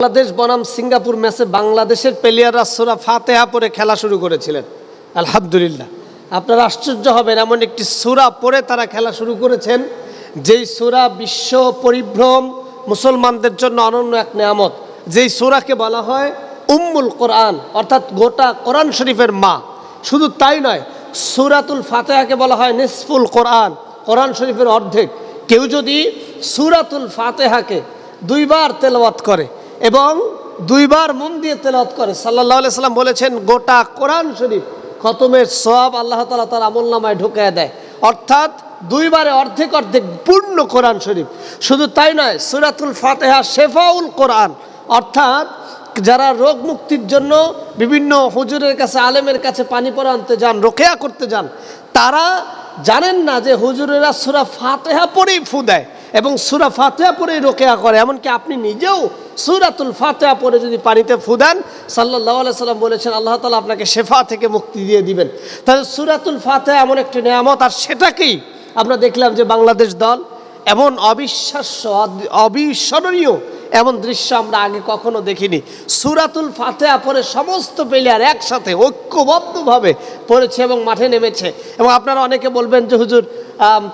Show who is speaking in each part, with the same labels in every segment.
Speaker 1: বাংলাদেশ বনাম সিঙ্গাপুর ম্যাচে বাংলাদেশের প্লেয়াররা সোরা ফাতেহা পরে খেলা শুরু করেছিলেন। আলহামদুলিল্লাহ। আপনারা আশ্চর্য হবেন, এমন একটি সুরা পরে তারা খেলা শুরু করেছেন, যেই সুরা বিশ্ব পরিভ্রম মুসলমানদের জন্য অনন্য এক নেয়ামত। যেই সুরাকে বলা হয় উম্মুল কোরআন, অর্থাৎ গোটা কোরআন শরীফের মা। শুধু তাই নয়, সুরাতুল ফাতেহাকে বলা হয় নিসফুল কোরআন কোরআন শরীফের অর্ধেক। কেউ যদি সুরাতুল ফাতেহাকে দুইবার তেলাওয়াত করে এবং দুইবার মন দিয়ে তেলাওয়াত করে। সাল্লাহ আলি সাল্লাম বলেছেন, গোটা কোরআন শরীফ খতমের সব আল্লাহ তালা তার আমল নামায় ঢুকিয়ে দেয়। অর্থাৎ দুইবারে অর্ধেক অর্ধেক পূর্ণ কোরআন শরীফ। শুধু তাই নয়, সুরাতুল ফাতেহা শেফাউল কোরআন। অর্থাৎ যারা রোগ মুক্তির জন্য বিভিন্ন হুজুরের কাছে, আলেমের কাছে পানি পরা আনতে যান, রোকেয়া করতে যান, তারা জানেন না যে হুজুরেরা সুরা ফাতেহা পরেই ফু দেয় এবং সুরা ফাতেহা পরেই রোকেয়া করে, এমনকি আপনি নিজেও সুরাতুল ফাতেহা পরে যদি পানিতে ফুদান সাল্লাহ সাল্লাম বলেছেন, আল্লাহ তালা আপনাকে শেফা থেকে মুক্তি দিয়ে দিবেন। তাহলে সুরাতুল ফাতেহা এমন একটি নিয়ামত, আর সেটাকেই আমরা দেখলাম যে বাংলাদেশ দল এমন অবিশ্বাস্য, অবিস্মরণীয় এমন দৃশ্য আমরা আগে কখনো দেখিনি। সুরাতুল ফাতেহা পরে সমস্ত প্লেয়ার একসাথে ঐক্যবদ্ধভাবে পড়েছে এবং মাঠে নেমেছে। এবং আপনারা অনেকে বলবেন যে, হুজুর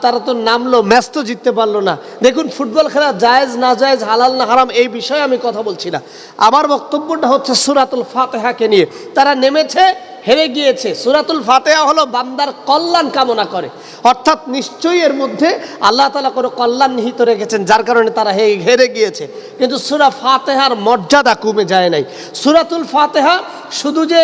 Speaker 1: তারা তো নামলো, ম্যাচ তো জিততে পারল না। দেখুন, ফুটবল খেলা জায়েজ, না জায়েজ, হালাল না হারাম, এই বিষয়ে আমি কথা বলছি না। আমার বক্তব্যটা হচ্ছে সুরাতুল ফাতেহাকে নিয়ে। তারা নেমেছে হেরে গিয়েছে। সুরাতুল ফাতেহা হলো বান্দার কল্যাণ কামনা করে। অর্থাৎ নিশ্চয়ই এর মধ্যে আল্লাহ তালা কোনো কল্যাণ নিহিত রেখেছেন, যার কারণে তারা হেরে গিয়েছে। কিন্তু সুরা ফাতেহার মর্যাদা কমে যায় নাই। সুরাতুল ফাতেহা শুধু যে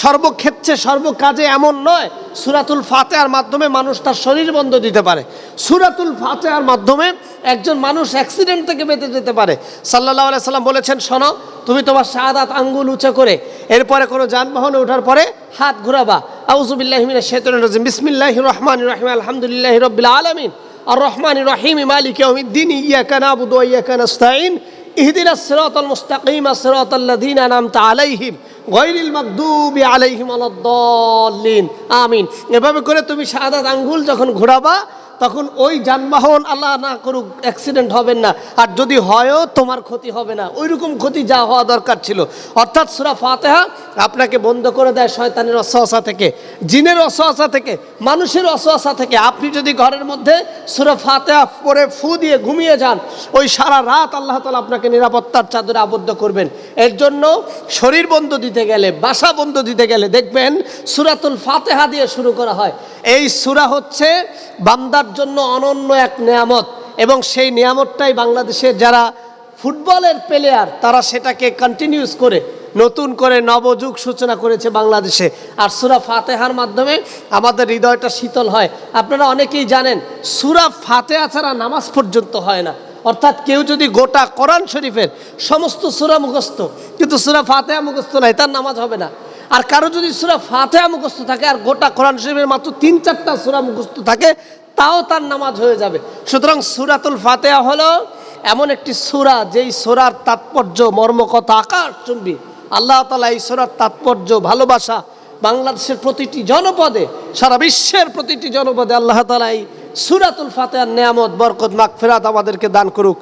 Speaker 1: সর্বক্ষেত্রে, সর্বকাজে এমন নয়, সুরাতুল ফাতেহার মাধ্যমে মানুষ তার শরীর বন্ধ দিতে পারে। সুরাতুল ফাতেহার মাধ্যমে একজন মানুষ অ্যাক্সিডেন্ট থেকে বেঁচে যেতে পারে। সাল্লাহ সাল্লাম বলেছেন, শোনো, তুমি তোমার শাহাদাত আঙ্গুল উঁচে করে, এরপরে কোনো যানবাহনে ওঠার পরে হাত ঘুরাবা। আউজুবিল্লাহমিনা বিসমিল্লাহ রহমান রহিম। আলহামদুলিল্লাহ রবিল আলমিন। আর রহমান রহিম, মালিক ইয়াউমিদ্দিন। ইয়াকা নাবুদু ওয়া ইয়াকা নাস্তাইন ইহদিনাস সিরাতাল মুস্তাকিম সিরাতাল লাযিনা আনআমতা আলাইহিম। গায়রিল মাগদুবি আলাইহিম ওয়ালাদ-দাল্লিন আমিন। এভাবে করে তুমি সাদা আঙ্গুল যখন ঘোরাবা তখন ওই যানবাহন আল্লাহ না করুক অ্যাক্সিডেন্ট হবেন না। আর যদি হয়ও, তোমার ক্ষতি হবে না। ওই রকম ক্ষতি যা হওয়া দরকার ছিল। অর্থাৎ সুরা ফাতেহা আপনাকে বন্ধ করে দেয় শয়তানের অসহসা থেকে, জিনের অসহসা থেকে, মানুষের অসহসা থেকে। আপনি যদি ঘরের মধ্যে সুরা ফাতেহা পরে ফু দিয়ে ঘুমিয়ে যান, ওই সারা রাত আল্লাহ তালা আপনাকে নিরাপত্তার চাদরে আবদ্ধ করবেন। এর জন্য শরীর বন্ধ দিতে গেলে, বাসা বন্ধ দিতে গেলে দেখবেন সুরাতুল ফাতেহা দিয়ে শুরু করা হয়। এই সুরা হচ্ছে বান্দার জন্য অনন্য এক নেয়ামত। এবং সেই নিয়ামতটাই বাংলাদেশের যারা ফুটবলের প্লেয়ার তারা সেটাকে কন্টিনিউস করে নতুন করে নবযুগ সূচনা করেছে বাংলাদেশে। আর সুরা ফাতেহার মাধ্যমে আমাদের হৃদয়টা শীতল হয়। আপনারা অনেকেই জানেন, সুরা ফাতেহা ছাড়া নামাজ পর্যন্ত হয় না। অর্থাৎ কেউ যদি গোটা কোরআন শরীফের সমস্ত সুরা মুখস্থ, কিন্তু সুরা ফাতেহা মুখস্থ নাই, তার নামাজ হবে না। আর কারও যদি সুরা ফাতেহা মুখস্থ থাকে, আর গোটা কোরআন শরীফের মাত্র তিন চারটা সুরা মুখস্থ থাকে তাও তার নামাজ হয়ে যাবে। সুতরাং সুরাতুল ফাতেহা হলো এমন একটি সুরা, যেই সুরার তাৎপর্য, মর্মকথা, আকার, চুম্বি। আল্লাহ তালা এই সুরার তাৎপর্য, ভালোবাসা বাংলাদেশের প্রতিটি জনপদে, সারা বিশ্বের প্রতিটি জনপদে আল্লাহ তালা এই সুরাতুল ফাতেহার নেয়ামত, বরকত মাকফেরাত আমাদেরকে দান করুক।